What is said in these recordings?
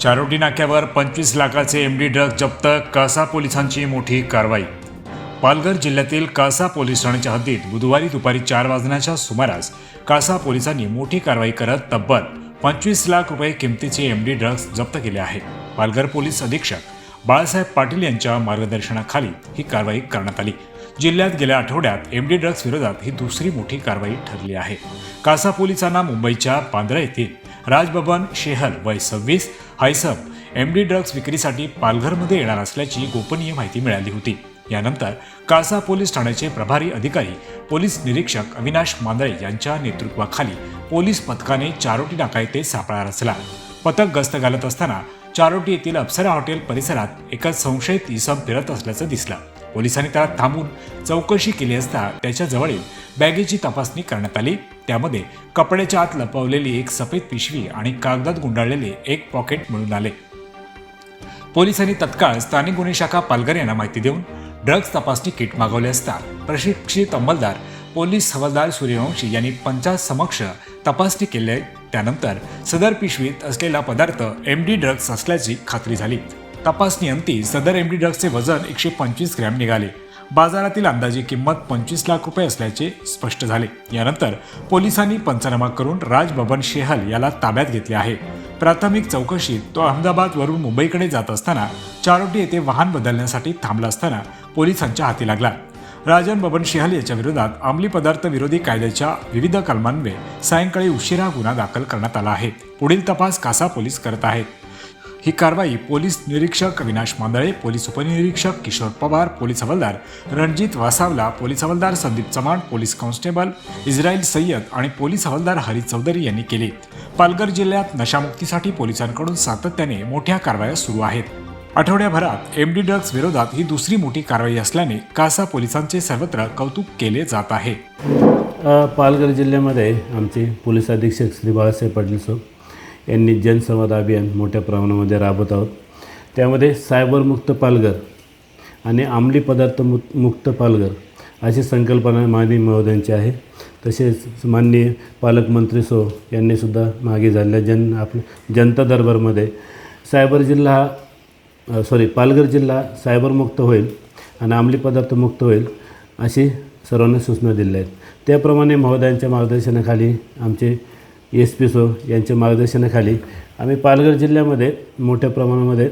चारोटी नाक्यावर पंचवीस लाखाचे एम डी ड्रग जप्त कासा पोलिसांची मोठी कारवाई. पालघर जिल्ह्यातील कासा पोलीस ठाण्याच्या हद्दीत बुधवारी दुपारी चार वाजण्याच्या सुमारास कासा पोलिसांनी मोठी कारवाई करत तब्बल पंचवीस लाख रुपये किमतीचे एम डी ड्रग्ज जप्त केले आहे. पालघर पोलीस अधीक्षक बाळासाहेब पाटील यांच्या मार्गदर्शनाखाली ही कारवाई करण्यात आली. जिल्ह्यात गेल्या आठवड्यात एम डी ड्रग्ज विरोधात ही दुसरी मोठी कारवाई ठरली आहे. कासा पोलिसांना मुंबईच्या पांदरा येथील राजबबन शेहल वय सव्वीस हायसब एमडी ड्रग्ज विक्रीसाठी पालघरमध्ये येणार असल्याची गोपनीय माहिती मिळाली होती. यानंतर काळसा पोलीस ठाण्याचे प्रभारी अधिकारी पोलीस निरीक्षक अविनाश मांदळे यांच्या नेतृत्वाखाली पोलीस पथकाने चारोटी नाका येथे सापळा रचला. पथक गस्त घालत असताना चारोटी येथील अप्सरा हॉटेल परिसरात एका संशयित इसम फिरत असल्याचं दिसलं. पोलिसांनी त्याला थांबून चौकशी केली असता त्याच्याजवळील बॅगेची तपासणी करण्यात आली. त्यामध्ये कपड्याच्या आत लपवलेली एक सफेद पिशवी आणि कागदात गुंडाळलेले एक पॉकेट मिळून आले. पोलिसांनी तत्काळ स्थानिक गुन्हे शाखा पालघर यांना माहिती देऊन ड्रग्ज तपासणी किट मागवले असता प्रशिक्षित अंमलदार पोलीस हवालदार सूर्यवंशी यांनी पंचा समक्ष तपासणी केली. त्यानंतर सदर पिशवीत असलेला पदार्थ एम डी ड्रग्ज असल्याची खात्री झाली. तपासणी अंती सदर एम डी ड्रग्जचे वजन एकशे पंचवीस ग्रॅम निघाले. बाजारातील अंदाजी किंमत पंचवीस लाख रुपये असल्याचे स्पष्ट झाले. यानंतर पोलिसांनी पंचनामा करून राज बबन शेहल याला ताब्यात घेतले आहे. प्राथमिक चौकशीत तो अहमदाबादवरून मुंबईकडे जात असताना चारोटी येथे वाहन बदलण्यासाठी थांबला असताना पोलिसांच्या हाती लागला. राजन बबन शेहल याच्या विरोधात अंमली पदार्थ विरोधी कायद्याच्या विविध कलमांवे सायंकाळी उशिरा गुन्हा दाखल करण्यात आला आहे. पुढील तपास कासा पोलीस करत आहेत. ही कारवाई पोलीस निरीक्षक अविनाश मांदळे पोलीस उपनिरीक्षक किशोर पवार पोलीस हवालदार रणजित वासावला पोलीस हवालदार Sandeep Chavan police constable Israel Sayyad आणि पोलीस हवालदार हरी चौधरी यांनी केली. पालघर जिल्ह्यात नशामुक्तीसाठी पोलिसांकडून सातत्याने मोठ्या कारवाया सुरू आहेत. आठवड्याभरात एमडी ड्रग्ज विरोधात ही दुसरी मोठी कारवाई असल्याने कासा पोलिसांचे सर्वत्र कौतुक केले जात आहे. पालघर जिल्ह्यामध्ये आमचे पोलीस अधीक्षक श्री बाळासाहेब पाटील सर यांनी जनसंवाद अभियान मोठ्या प्रमाणामध्ये राबवत आहोत. त्यामध्ये सायबरमुक्त पालघर आणि अंमली पदार्थ मु मुक्त पालघर अशी संकल्पना माननीय महोदयांची आहे. तसेच माननीय पालकमंत्री सो यांनीसुद्धा मागे झालेल्या जन आप जनता दरबारमध्ये सायबर जिल्हा हा सॉरी पालघर जिल्हा सायबरमुक्त होईल आणि अंमली पदार्थ मुक्त होईल अशी सर्वांना सूचना दिल्या आहेत. त्याप्रमाणे महोदयांच्या मार्गदर्शनाखाली आमचे एस पी सो यांच्या मार्गदर्शनाखाली आम्ही पालघर जिल्ह्यामध्ये मोठ्या प्रमाणामध्ये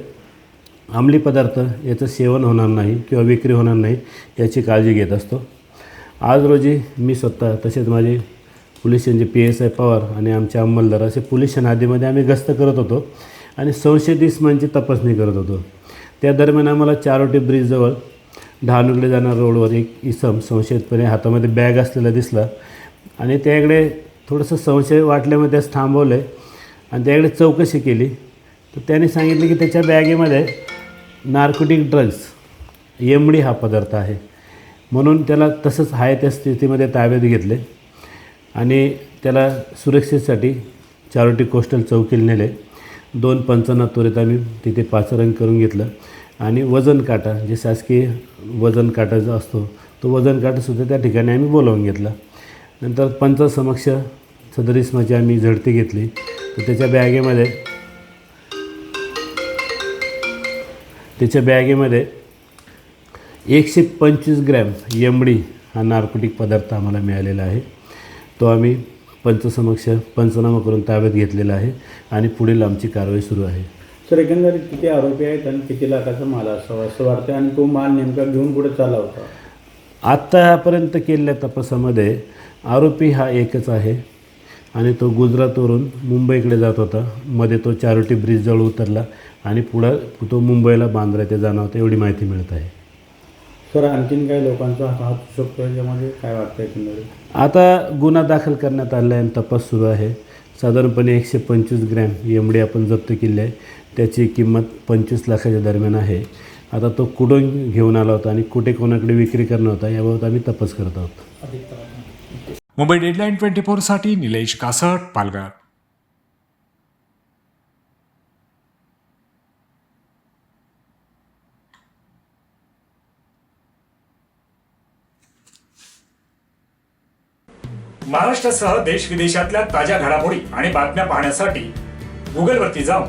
अंमली पदार्थ याचं सेवन होणार नाही किंवा विक्री होणार नाही याची काळजी घेत असतो. आज रोजी मी स्वतः तसेच माझे पोलीस यांचे पी एस आय पवार आणि आमचे अंमलदार असे पोलीस नादीमध्ये आम्ही गस्त करत होतो आणि संशयित इस्मांची तपासणी करत होतो. त्या दरम्यान आम्हाला चारोटी ब्रिजजवळ डहाणूकडे जाणाऱ्या रोडवर एक इसम संशयितपणे हातामध्ये बॅग असलेला दिसला आणि त्याकडे थोडंसं संशय वाटल्यामुळे त्यास थांबवलं आहे आणि त्याकडे चौकशी केली. तर त्याने सांगितलं की त्याच्या बॅगेमध्ये नार्कोटिक ड्रग्ज एमडी हा पदार्थ आहे. म्हणून त्याला तसंच आहे त्या स्थितीमध्ये ताब्यात घेतले. आणि त्याला सुरक्षेसाठी चारोटी कोस्टल चौकीला नेले. दोन पंचांना त्वरित आम्ही तिथे पाचारण करून घेतलं. आणि वजन काटा जे शासकीय वजन काटा जो असतो तो वजन काटासुद्धा त्या ठिकाणी आम्ही बोलावून घेतला. नंतर पंचासमक्ष सदरिस्माची आम्ही झडती घेतली. तर त्याच्या बॅगेमध्ये त्याच्या बॅगेमध्ये एकशे पंचवीस ग्रॅम यमडी हा नार्कोटिक पदार्थ आम्हाला मिळालेला आहे. तो आम्ही पंचसमक्ष पंचनामा करून ताब्यात घेतलेला आहे आणि पुढील आमची कारवाई सुरू आहे. सर एकंदरीत किती आरोपी आहेत आणि किती लाखाचा माल असावा असं वाटतं आणि तो माल नेमका घेऊन पुढे चालला होता? आत्तापर्यंत केलेल्या तपासामध्ये आरोपी हा एकच आहे आणि तो गुजरातवरून मुंबईकडे जात होता. मध्ये तो चारोटी ब्रिजजवळ उतरला आणि पुढं तो मुंबईला बांद्रा येथे जाणार होता एवढी माहिती मिळत आहे. सर आणखीन काही लोकांचा हात शकतो याच्यामध्ये काय वाटतं एकंदरीत आता गुन्हा दाखल करण्यात आला आहे आणि तपास सुरू आहे. साधारणपणे एकशे पंचवीस ग्रॅम एमडी आपण जप्त केली आहे. त्याची किंमत पंचवीस लाखाच्या दरम्यान आहे. आता तो कुठून घेऊन आला होता आणि कुठे कोणाकडे विक्री करणार होता याबाबत आम्ही तपास करत आहोत. मुंबई डेडलाईन ट्वेंटी फोरसाठी निलेश कासट पालघर. महाराष्ट्रासह देश विदेशातल्या ताज्या घडामोडी आणि बातम्या पाहण्यासाठी गुगलवरती जाऊन